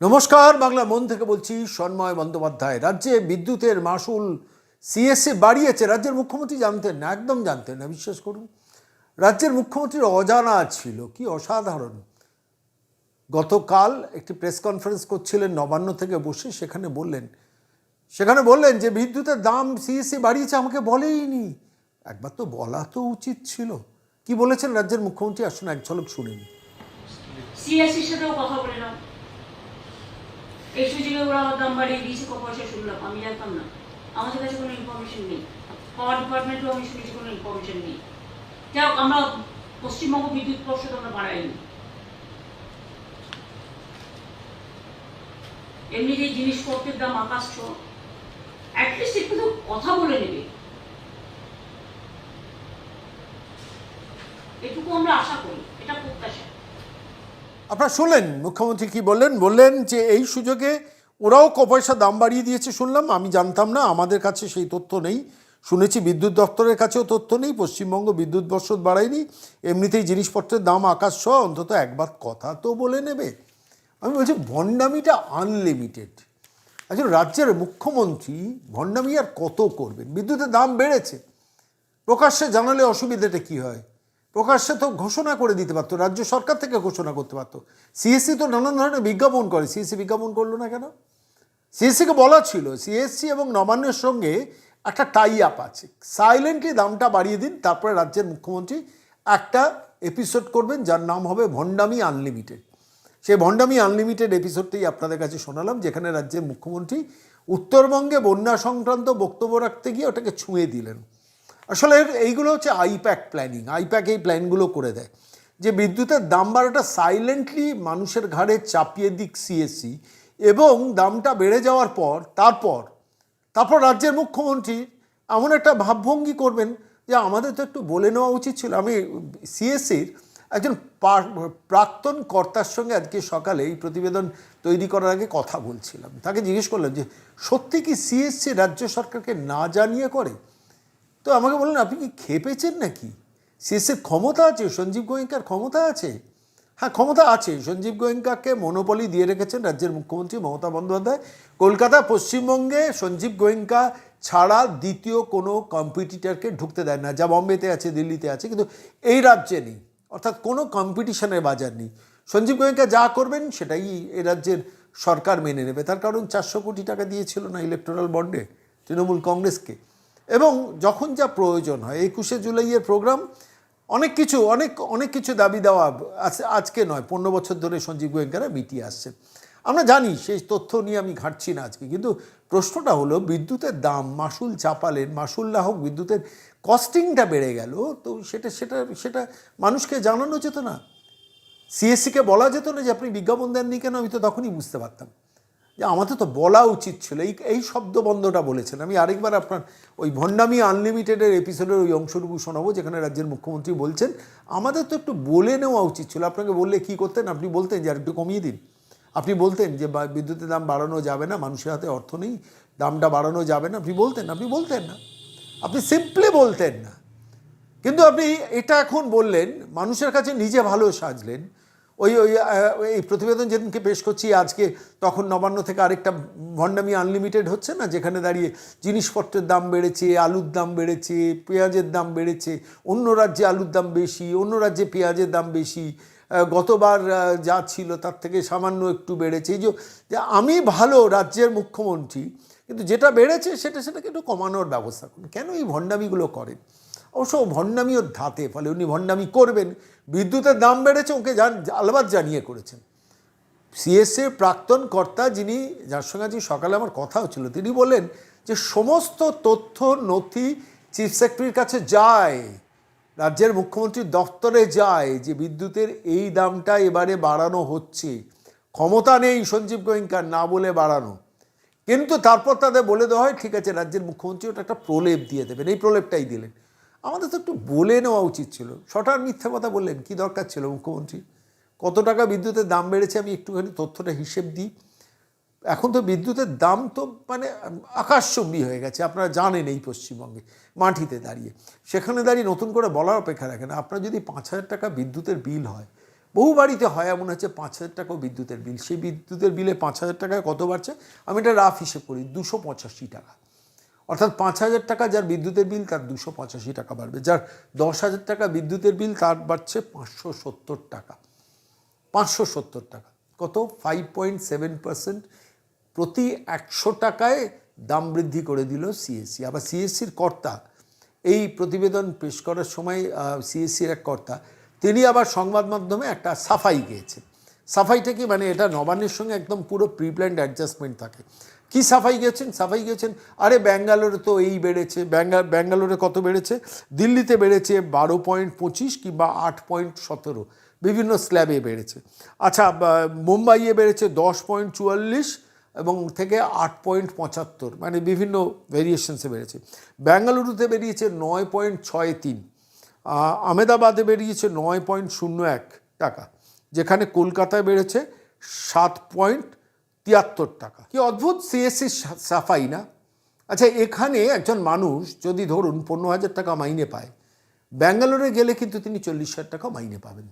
নমস্কার, বাংলা মন থেকে বলছি সন্ময় বন্দ্যোপাধ্যায়। রাজ্যে বিদ্যুতের মাসুল সিএসসি বাড়িয়েছে। রাজ্যের মুখ্যমন্ত্রী জানতেন না, একদম জানতেন না, বিশ্বাস করুন। রাজ্যের মুখ্যমন্ত্রীর অজানা ছিল, কি অসাধারণ। গতকাল একটি প্রেস কনফারেন্স করছিলেন নবান্ন থেকে বসে, সেখানে বললেন সেখানে বললেন যে বিদ্যুতের দাম সিএসসি বাড়িয়েছে, আমাকে বলেইনি। একবার তো বলা তো উচিত ছিল। কি বলেছেন রাজ্যের মুখ্যমন্ত্রী? আসুন এক ঝলক শুনিনি কথা এই সুযোগে ওরা দাম বাড়িয়ে দিয়েছে পয়সা শুনলাম আমি জানতাম না। আমাদের কাছে কোনো ইনফরমেশন নেই। পাওয়ার ডিপার্টমেন্টেও আমি শুনেছি কোনো ইনফরমেশন নেই। যাই হোক, আমরা পশ্চিমবঙ্গ বিদ্যুৎ পর্ষদ আমরা বাড়াইনি এমনিতেই জিনিসপত্রের দাম আকাশ ছোঁয়া অ্যাটলিস্ট একটু তো কথা বলে নেবে। এটুকু আমরা আশা করি। আপনারা শুনলেন, মুখ্যমন্ত্রী কি বললেন? বললেন যে এই সুযোগে ওরাও ক পয়সা দাম বাড়িয়ে দিয়েছে, শুনলাম। আমি জানতাম না, আমাদের কাছে সেই তথ্য নেই। শুনেছি বিদ্যুৎ দপ্তরের কাছেও তথ্য নেই, পশ্চিমবঙ্গ বিদ্যুৎ পর্ষদ বাড়ায়নি। এমনিতেই জিনিসপত্রের দাম আকাশ সহ অন্তত একবার কথা তো বলে নেবে। আমি বলছি, ভণ্ডামিটা আনলিমিটেড একজন রাজ্যের মুখ্যমন্ত্রী ভণ্ডামি আর কত করবেন? বিদ্যুতের দাম বেড়েছে। প্রকাশ্যে জানালে অসুবিধাটা কি হয়? প্রকাশ্যে তো ঘোষণা করে দিতে পারতো, রাজ্য সরকার থেকে ঘোষণা করতে পারতো। সিএসসি তো নানান ধরনের বিজ্ঞাপন করে সিএসসি বিজ্ঞাপন করল না কেন? সিএসসিকে বলা ছিল সিএসসি এবং নবান্নের সঙ্গে একটা টাই আপ আছে। সাইলেন্টলি দামটা বাড়িয়ে দিন, তারপরে রাজ্যের মুখ্যমন্ত্রী একটা এপিসোড করবেন, যার নাম হবে ভণ্ডামি আনলিমিটেড সেই ভণ্ডামি আনলিমিটেড এপিসোডটাই আপনাদের কাছে শোনালাম, যেখানে রাজ্যের মুখ্যমন্ত্রী উত্তরবঙ্গে বন্যা সংক্রান্ত বক্তব্য রাখতে গিয়ে ওটাকে ছুঁয়ে দিলেন। আসলে এইগুলো হচ্ছে আইপ্যাক প্ল্যানিং। আইপ্যাক এই প্ল্যানগুলো করে দেয় যে বিদ্যুতের দাম বাড়াটা সাইলেন্টলি মানুষের ঘাড়ে চাপিয়ে দিক সিএসসি এবং দামটা বেড়ে যাওয়ার পর, তারপর তারপর রাজ্যের মুখ্যমন্ত্রী এমন একটা ভাবভঙ্গি করবেন যে আমাদের তো একটু বলে নেওয়া উচিত ছিল। আমি সিএসসির একজন প্রাক্তন কর্তার সঙ্গে আজকে সকালে এই প্রতিবেদন তৈরি করার আগে কথা বলছিলাম। তাকে জিজ্ঞেস করলাম যে, সত্যি কি সিএসসি রাজ্য সরকারকে না জানিয়ে করে? তো আমাকে বললেন, আপনি কি খেপেছেন নাকি? সিএসের ক্ষমতা আছে, সঞ্জীব গোয়েঙ্কার ক্ষমতা আছে? হ্যাঁ ক্ষমতা আছে। সঞ্জীব গোয়েঙ্কাকে মনোপলি দিয়ে রেখেছেন রাজ্যের মুখ্যমন্ত্রী মমতা বন্দ্যোপাধ্যায়। কলকাতা পশ্চিমবঙ্গে সঞ্জীব গোয়েঙ্কা ছাড়া দ্বিতীয় কোনো কম্পিটিটারকে ঢুকতে দেয় না। যা বম্বেতে আছে, দিল্লিতে আছে, কিন্তু এই রাজ্যে নেই। অর্থাৎ কোনো কম্পিটিশনের বাজার নেই। সঞ্জীব গোয়েঙ্কা যা করবেন, সেটাই এই রাজ্যের সরকার মেনে নেবে। তার কারণ চারশো কোটি টাকা দিয়েছিল না ইলেকটোরাল বন্ডে তৃণমূল কংগ্রেসকে। এবং যখন যা প্রয়োজন হয়, একুশে জুলাইয়ের প্রোগ্রাম, অনেক কিছু, অনেক অনেক কিছু দাবি দেওয়া আজ- আজকে নয়, পনেরো বছর ধরে সঞ্জীব গোয়েঙ্কারা মিটিয়ে আসছেন আমরা জানি সেই তথ্য নিয়ে আমি ঘাটছি না আজকে, কিন্তু প্রশ্নটা হলো, বিদ্যুতের দাম, মাসুল চাপালেন, মাসুল না হোক, বিদ্যুতের কস্টিংটা বেড়ে গেল, তো সেটা সেটা সেটা মানুষকে জানানো যেত না। সিএসসিকে বলা যেত না যে, আপনি বিজ্ঞাপন দেননি কেন? আমি তো তখনই বুঝতে পারতাম। যে আমাদের তো বলা উচিত ছিল। এই এই শব্দবন্ধটা বলেছেন। আমি আরেকবার আপনার ওই ভণ্ডামি আনলিমিটেডের এপিসোডের ওই অংশটুকু শোনাবো, যেখানে রাজ্যের মুখ্যমন্ত্রী বলছেন, আমাদের তো একটু বলে নেওয়া উচিত ছিল। আপনাকে বললে কি করতেন? আপনি বলতেন যে, আর একটু কমিয়ে দিন। আপনি বলতেন যে বিদ্যুতের দাম বাড়ানো যাবে না, মানুষের হাতে অর্থ নেই, দামটা বাড়ানো যাবে না। আপনি বলতেন আপনি বলতেন না। আপনি সিম্পলি বলতেন না। কিন্তু আপনি এটা এখন বললেন, মানুষের কাছে নিজে ভালো সাজলেন। ওই ওই এই প্রতিবেদন যেদিনকে পেশ করছি, আজকে তখন নবান্ন থেকে আরেকটা ভণ্ডামি আনলিমিটেড হচ্ছে না, যেখানে দাঁড়িয়ে জিনিসপত্রের দাম বেড়েছে, আলুর দাম বেড়েছে, পেঁয়াজের দাম বেড়েছে, অন্য রাজ্যে আলুর দাম বেশি, অন্য রাজ্যে পেঁয়াজের দাম বেশি গতবার যা ছিল তার থেকে সামান্য একটু বেড়েছে। এই যে আমি ভালো রাজ্যের মুখ্যমন্ত্রী, কিন্তু যেটা বেড়েছে সেটা, সেটাকে একটু কমানোর ব্যবস্থা করুন। কেন এই ভণ্ডামিগুলো করেন? অবশ্য ভণ্ডামিও ধাতে, ফলে উনি ভণ্ডামি করবেন। বিদ্যুতের দাম বেড়েছে, ওকে জান, আলবাদ জানিয়ে করেছেন। সিএসএর প্রাক্তন কর্তা যিনি, যার সঙ্গে আজকে সকালে আমার কথা হচ্ছিল তিনি বললেন যে সমস্ত তথ্য নথি চিফ সেক্রেটারির কাছে যায়, রাজ্যের মুখ্যমন্ত্রীর দপ্তরে যায় যে বিদ্যুতের এই দামটা এবারে বাড়ানো হচ্ছে। ক্ষমতা নেই সঞ্জীব গোয়েঙ্কার, না বলে বাড়ানো। কিন্তু তারপর তাদের বলে দেওয়া হয়, ঠিক আছে, রাজ্যের মুখ্যমন্ত্রী ওটা একটা প্রলেপ দিয়ে দেবেন। এই প্রলেপটাই দিলেন। আমাদের তো একটু বলে নেওয়া উচিত ছিল। সটার মিথ্যা কথা বললেন, কি দরকার ছিল মুখ্যমন্ত্রী? কত টাকা বিদ্যুতের দাম বেড়েছে আমি একটুখানি তথ্যটা হিসেব দিই। এখন তো বিদ্যুতের দাম তো মানে আকাশচম্বী হয়ে গেছে, আপনারা জানেন এই পশ্চিমবঙ্গে, মাটিতে দাঁড়িয়ে। সেখানে দাঁড়িয়ে নতুন করে বলার অপেক্ষা রাখে না আপনার যদি পাঁচ হাজার টাকা বিদ্যুতের বিল হয়, বহু বাড়িতে হয় এমন হচ্ছে পাঁচ হাজার টাকাও বিদ্যুতের বিল, সেই বিদ্যুতের বিলে পাঁচ হাজার টাকায় কত বাড়ছে? আমি এটা রাফ হিসেব করি, দুশো পঁচাশি টাকা। অর্থাৎ পাঁচ হাজার টাকা যার বিদ্যুতের বিল, তার দুশো পঁচাশি টাকা বাড়বে। যার দশ হাজার টাকা বিদ্যুতের বিল, তার বাড়ছে পাঁচশো সত্তর টাকা। পাঁচশো সত্তর টাকা। কত? ফাইভ পয়েন্ট সেভেন পার্সেন্ট প্রতি একশো টাকায় দাম বৃদ্ধি করে দিল সিএসসি আবার সিএসসির কর্তা, এই প্রতিবেদন পেশ করার সময় সিএসসির এক কর্তা, তিনি আবার সংবাদ মাধ্যমে একটা সাফাই গিয়েছেন। সাফাইটা কি? মানে এটা নবান্নের সঙ্গে একদম পুরো প্রিপ্ল্যান্ড অ্যাডজাস্টমেন্ট থাকে। কি সাফাই গেছেন? সাফাই গেছেন? আরে ব্যাঙ্গালোরে তো এই বেড়েছে ব্যাঙ্গা ব্যাঙ্গালোরে কত বেড়েছে? দিল্লিতে বেড়েছে বারো পয়েন্ট পঁচিশ কিংবা আট পয়েন্ট সতেরো। বিভিন্ন স্ল্যাবে বেড়েছে। আচ্ছা মুম্বাইয়ে বেড়েছে দশ পয়েন্ট চুয়াল্লিশ এবং থেকে আট পয়েন্ট পঁচাত্তর। মানে বিভিন্ন ভেরিয়েশনসে বেড়েছে। বেঙ্গালুরুতে বেরিয়েছে নয় পয়েন্ট ছয় তিন। আহ, আমেদাবাদে বেরিয়েছে নয় পয়েন্ট শূন্য এক টাকা যেখানে কলকাতায় বেড়েছে সাত পয়েন্ট তিয়াত্তর টাকা। কি অদ্ভুত সিএসসি সাফাই না? আচ্ছা এখানে একজন মানুষ যদি ধরুন পনেরো হাজার টাকা মাইনে পায়, ব্যাঙ্গালোরে গেলে কিন্তু তিনি চল্লিশ হাজার টাকা মাইনে পাবেন।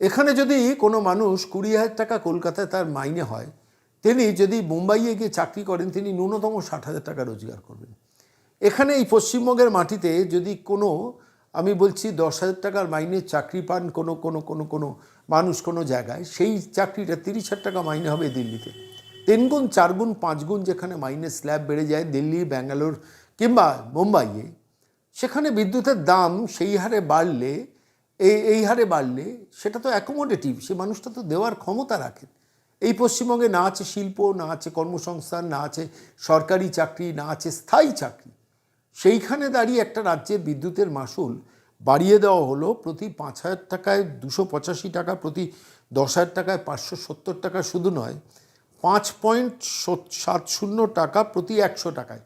এখানে যদি কোনো মানুষ কুড়ি হাজার টাকা কলকাতায় তার মাইনে হয়, তিনি যদি মুম্বাইয়ে গিয়ে চাকরি করেন, তিনি ন্যূনতম ষাট হাজার টাকা রোজগার করবেন। এখানে এই পশ্চিমবঙ্গের মাটিতে যদি কোনো আমি বলছি দশ হাজার টাকার মাইনে চাকরি পান কোনো কোনো কোনো কোনো মানুষ কোনো জায়গায়, সেই চাকরিটা তিরিশ হাজার টাকা মাইনে হবে দিল্লিতে। তিন গুণ, চার গুণ, পাঁচ গুণ যেখানে মাইনে স্ল্যাব বেড়ে যায় দিল্লি, ব্যাঙ্গালোর কিংবা মুম্বাইয়ে, সেখানে বিদ্যুতের দাম সেই হারে বাড়লে, এই এই হারে বাড়লে সেটা তো অ্যাকোমোডেটিভ সে মানুষটা তো দেওয়ার ক্ষমতা রাখেন এই পশ্চিমবঙ্গে না আছে শিল্প, না আছে কর্মসংস্থান, না আছে সরকারি চাকরি, না আছে স্থায়ী চাকরি। সেইখানে দাঁড়িয়ে একটা রাজ্যের বিদ্যুতের মাসুল বাড়িয়ে দেওয়া হলো প্রতি পাঁচ হাজার টাকায় দুশো পঁচাশি টাকা, প্রতি দশ হাজার টাকায় পাঁচশো সত্তর টাকা শুধু নয়, পাঁচ পয়েন্ট সাত শূন্য টাকা প্রতি একশো টাকায়।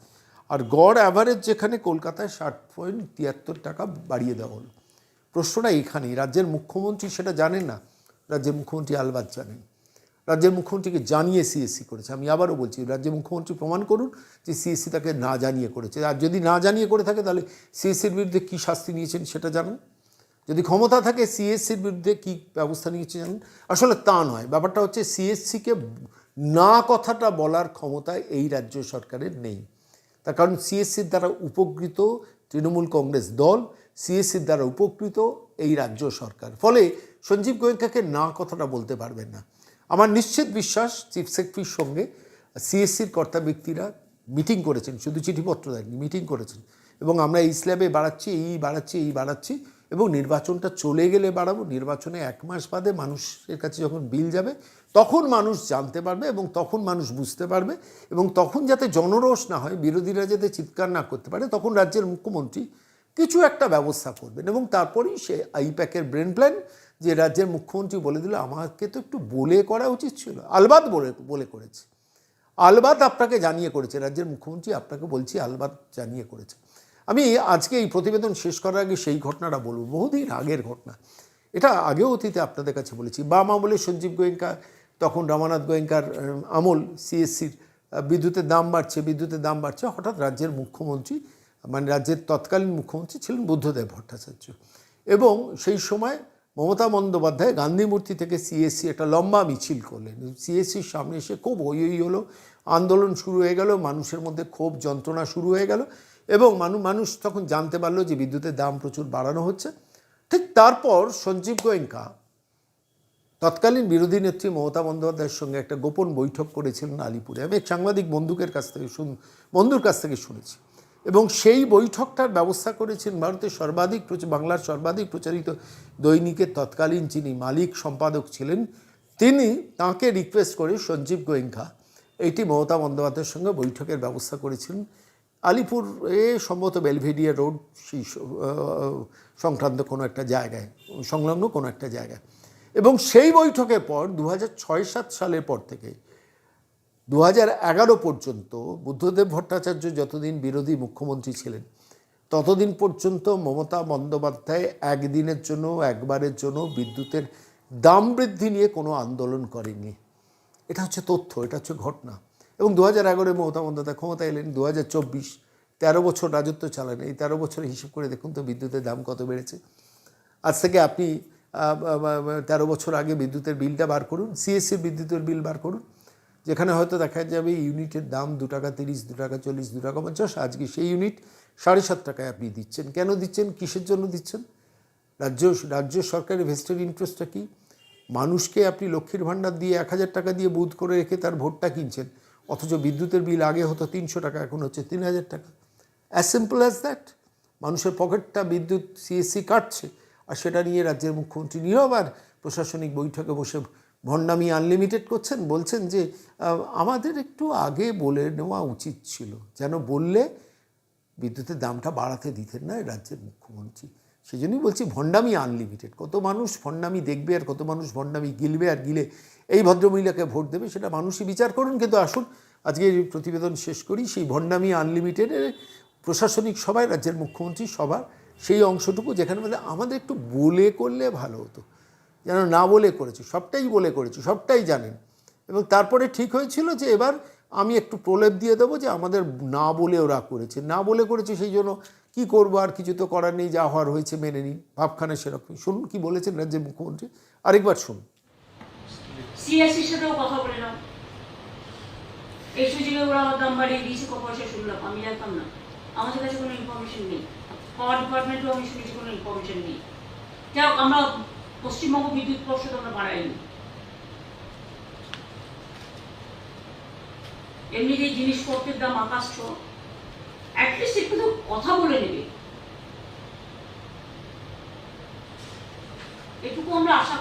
আর গড় অ্যাভারেজ যেখানে কলকাতায় ষাট পয়েন্ট তিয়াত্তর টাকা বাড়িয়ে দেওয়া হলো। প্রশ্নটা এখানেই রাজ্যের মুখ্যমন্ত্রী সেটা জানেন না? রাজ্যের মুখ্যমন্ত্রী আলবাদ জানেন। রাজ্যের মুখ্যমন্ত্রীকে জানিয়ে সিএসসি করেছে। আমি আবারও বলছি, রাজ্যের মুখ্যমন্ত্রী প্রমাণ করুন যে সিএসসি তাকে না জানিয়ে করেছে। আর যদি না জানিয়ে করে থাকে, তাহলে সিএসসির বিরুদ্ধে কী শাস্তি নিয়েছেন সেটা জানুন। যদি ক্ষমতা থাকে সিএসসির বিরুদ্ধে কী ব্যবস্থা নিয়েছে জানুন। আসলে তা নয়, ব্যাপারটা হচ্ছে সিএসসিকে না কথাটা বলার ক্ষমতা এই রাজ্য সরকারের নেই। তার কারণ সিএসসির দ্বারা উপকৃত তৃণমূল কংগ্রেস দল, সিএসসির দ্বারা উপকৃত এই রাজ্য সরকার। ফলে সঞ্জীব গোয়েঙ্কাকে না কথাটা বলতে পারবেন না। আমার নিশ্চিত বিশ্বাস চিফ সেক্রেটারির সঙ্গে সিএসসির কর্তা ব্যক্তিরা মিটিং করেছেন, শুধু চিঠিপত্র দেননি, মিটিং করেছেন। এবং আমরা এই স্ল্যাবে বাড়াচ্ছি, এই বাড়াচ্ছি এই বাড়াচ্ছি এবং নির্বাচনটা চলে গেলে বাড়াবো। নির্বাচনে এক মাস বাদে মানুষের কাছে যখন বিল যাবে, তখন মানুষ জানতে পারবে এবং তখন মানুষ বুঝতে পারবে এবং তখন যাতে জনরোষ না হয়, বিরোধীরা যাতে চিৎকার না করতে পারে, তখন রাজ্যের মুখ্যমন্ত্রী কিছু একটা ব্যবস্থা করবেন এবং তারপরেই সে আইপ্যাকের ব্রেন প্ল্যান যে রাজ্যের মুখ্যমন্ত্রী বলে দিল, আমাকে তো একটু বলে করা উচিত ছিল। আলবাদ বলে বলে করেছে। আলবাদ আপনাকে জানিয়ে করেছে, রাজ্যের মুখ্যমন্ত্রী আপনাকে বলছি আলবাদ জানিয়ে করেছে। আমি আজকে এই প্রতিবেদন শেষ করার আগে সেই ঘটনাটা বলব, বহুদিন আগের ঘটনা। এটা আগেও অতীতে আপনাদের কাছে বলেছি। বাম আমলে সঞ্জীব গোয়েঙ্কা, তখন রমানাথ গোয়েঙ্কার আমল, সিএসসির বিদ্যুতের দাম বাড়ছে, বিদ্যুতের দাম বাড়ছে। হঠাৎ রাজ্যের মুখ্যমন্ত্রী মানে রাজ্যের তৎকালীন মুখ্যমন্ত্রী ছিলেন বুদ্ধদেব ভট্টাচার্য। এবং সেই সময় মমতা বন্দ্যোপাধ্যায় গান্ধী মূর্তি থেকে সিএসসি একটা লম্বা মিছিল করলেন। সিএসসির সামনে এসে খুব হই হই হলো, আন্দোলন শুরু হয়ে গেল, মানুষের মধ্যে ক্ষোভ, যন্ত্রণা শুরু হয়ে গেল এবং মানুষ মানুষ তখন জানতে পারল যে বিদ্যুতের দাম প্রচুর বাড়ানো হচ্ছে। ঠিক তারপর সঞ্জীব গোয়েঙ্কা, তৎকালীন বিরোধী নেত্রী মমতা বন্দ্যোপাধ্যায়ের সঙ্গে একটা গোপন বৈঠক করেছিলেন আলিপুরে। আমি এক সাংবাদিক বন্ধুকের কাছ থেকে শুন, বন্ধুর কাছ থেকে শুনেছি। এবং সেই বৈঠকটার ব্যবস্থা করেছেন ভারতের সর্বাধিক বাংলার সর্বাধিক প্রচারিত দৈনিকের তৎকালীন যিনি মালিক সম্পাদক ছিলেন, তিনি তাঁকে রিকোয়েস্ট করে সঞ্জীব গোয়েঙ্কা এইটি মমতা বন্দ্যোপাধ্যায়ের সঙ্গে বৈঠকের ব্যবস্থা করেছিলেন আলিপুর এ সম্ভবত বেলভেডিয়া রোড সেই সংক্রান্ত কোনো একটা জায়গায়, সংলগ্ন কোনো একটা জায়গায়। এবং সেই বৈঠকের পর দু হাজার সালের পর থেকে দু হাজার এগারো পর্যন্ত বুদ্ধদেব ভট্টাচার্য যতদিন বিরোধী মুখ্যমন্ত্রী ছিলেন, ততদিন পর্যন্ত মমতা বন্দ্যোপাধ্যায় একদিনের জন্য, একবারের জন্য বিদ্যুতের দাম বৃদ্ধি নিয়ে কোনো আন্দোলন করেনি এটা হচ্ছে তথ্য, এটা হচ্ছে ঘটনা। এবং দু হাজার এগারোয় মমতা বন্দ্যোপাধ্যায় ক্ষমতা এলেন দু হাজার চব্বিশ তেরো বছর রাজত্ব চালান, এই তেরো বছরে হিসেব করে দেখুন তো বিদ্যুতের দাম কত বেড়েছে। আজ থেকে আপনি তেরো বছর আগে বিদ্যুতের বিলটা বার করুন, সিএসসির বিদ্যুতের বিল বার করুন। যেখানে হয়তো দেখা যাবে ইউনিটের দাম দু টাকা তিরিশ, দু টাকা চল্লিশ, দু টাকা পঞ্চাশ, আজকে সেই ইউনিট সাড়ে সাত টাকায় আপনি দিচ্ছেন। কেন দিচ্ছেন? কিসের জন্য দিচ্ছেন? রাজ্য রাজ্য সরকারের ভেস্টেড ইন্টারেস্টটা কি? মানুষকে আপনি লক্ষ্মীর ভাণ্ডার দিয়ে এক হাজার টাকা দিয়ে বুথ করে রেখে তার ভোটটা কিনছেন, অথচ বিদ্যুতের বিল আগে হতো তিনশো টাকা, এখন হচ্ছে তিন হাজার টাকা। অ্যাজ সিম্পল অ্যাজ দ্যাট মানুষের পকেটটা বিদ্যুৎ সিএসসি কাটছে, আর সেটা নিয়ে রাজ্যের মুখ্যমন্ত্রী নীরব আর প্রশাসনিক বৈঠকে বসে ভণ্ডামি আনলিমিটেড করছেন, বলছেন যে আমাদের একটু আগে বলে নেওয়া উচিত ছিল, যেন বললে বিদ্যুতের দামটা বাড়াতে দিতেন না রাজ্যের মুখ্যমন্ত্রী। সেই জন্যই বলছি ভণ্ডামি আনলিমিটেড কত মানুষ ভণ্ডামি দেখবে আর কত মানুষ ভণ্ডামি গিলবে আর গিলে এই ভদ্রমহিলাকে ভোট দেবে, সেটা মানুষই বিচার করুন। কিন্তু আসুন, আজকে প্রতিবেদন শেষ করি, সেই ভণ্ডামি আনলিমিটেডের প্রশাসনিক সভায়, রাজ্যের মুখ্যমন্ত্রী সভা, সেই অংশটুকু যেখানে মধ্যে আমাদের একটু বলে করলে ভালো হতো। যেন না বলে করেছি, সবটাই বলে করেছি, সবটাই জানেন এবং তারপরে ঠিক হয়েছিল যে এবার আমি একটু প্রলেপ দিয়ে দেবো যে আমাদের না বলে ওরা করেছে। না বলে করেছে সেই জন্য কি করব আর কিছু তো করার নেই, যা হওয়ার হয়েছে মেনে নিন। ভাবখানে সেরকম। শুনুন কি বলেছেন রাজ্যের মুখ্যমন্ত্রী। আরেকবার শুনুন। সিএসির সাথেও কথা আমাদের কাছে কোনো ইনফরমেশন নেই। পাওয়ার ডিপার্টমেন্টও আমি শুনেছি কোনো ইনফরমেশন নেই। যাই আমরা পশ্চিমবঙ্গ বিদ্যুৎ পর্ষদ আমরা বাড়াইনি। এমনি যে জিনিসপত্রের দাম আকাশ ছ একটু তো কথা বলে নেবে। এটুকু আমরা আশা